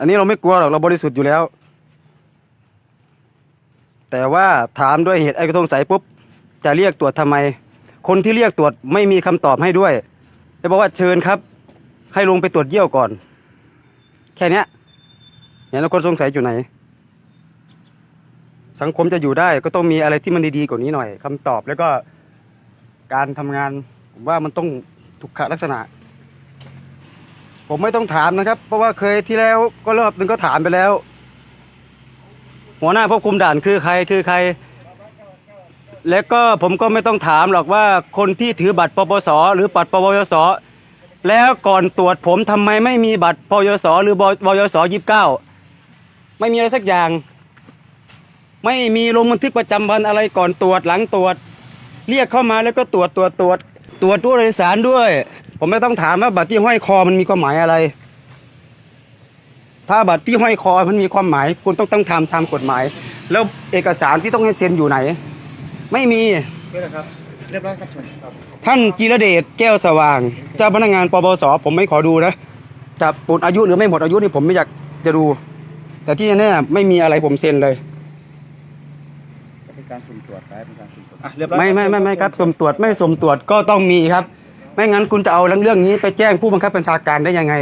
อันนี้เราไม่กลัวหรอกเราบริสุทธิ์อยู่แล้ว แต่ว่าถามด้วยเหตุไอ้กระทงใสปุ๊บจะเรียกตรวจทำไม คนที่เรียกตรวจไม่มีคำตอบให้ด้วยจะบอกว่าเชิญครับ ให้ลงไปตรวจเยี่ยวก่อน แค่เนี้ยเนี่ยแล้วคนสงสัยอยู่ไหน สังคมจะอยู่ได้ก็ต้องมีอะไรที่มันดีๆกว่านี้หน่อยคำตอบแล้วก็การทำงานผมว่ามันต้องถูกขลักษณะ ผมไม่ต้องถามนะครับ เพราะว่าเคยที่แล้วก็รอบหนึงก็ถามไปแล้ว หัวหน้าควบคุมด่านคือใครคือใคร และก็ผมก็ไม่ต้องถามหรอกว่าคนที่ถือบัตรปปส หรือบัตรปวยสแล้วก่อนตรวจผมทำไมไม่มีบัตรปวยสหรือบวยสยี่สิบเก้าไม่มีอะไรสักอย่าง ไม่มีลงบันทึกประจำวันอะไรก่อนตรวจหลังตรวจ เรียกเข้ามาแล้วก็ตรวจตรวจตรวจตรวจผู้โดยสารด้วย ผมไม่ต้องถามว่าบัตรที่ห้อยคอมันมีความหมายอะไร ถ้าบัตรที่ห้อยคอมันมีความหมาย คุณต้องต้องทำตามกฎหมาย แล้วเอกสารที่ต้องให้เซ็นอยู่ไหน ไม่มีเรียบร้อยครับเรียบร้อยครับผมครับท่านจิรเดชแก้วสว่าง เจ้าพนักงานปปสผมไม่ขอดูนะจะหมดอายุหรือไม่หมดอายุนี่ผมไม่อยากจะดู แต่ที่แน่ๆไม่มีอะไรผมเซ็นเลยเป็นการสุ่มตรวจไปเป็นการสุ่มตรวจอะเรียบร้อยไม่ไม่ไม่ไม่ครับสมตรวจไม่สมตรวจก็ต้องมีครับ ไม่งั้นคุณจะเอาเรื่องนี้ไปแจ้งผู้บังคับบัญชาการได้ยังไง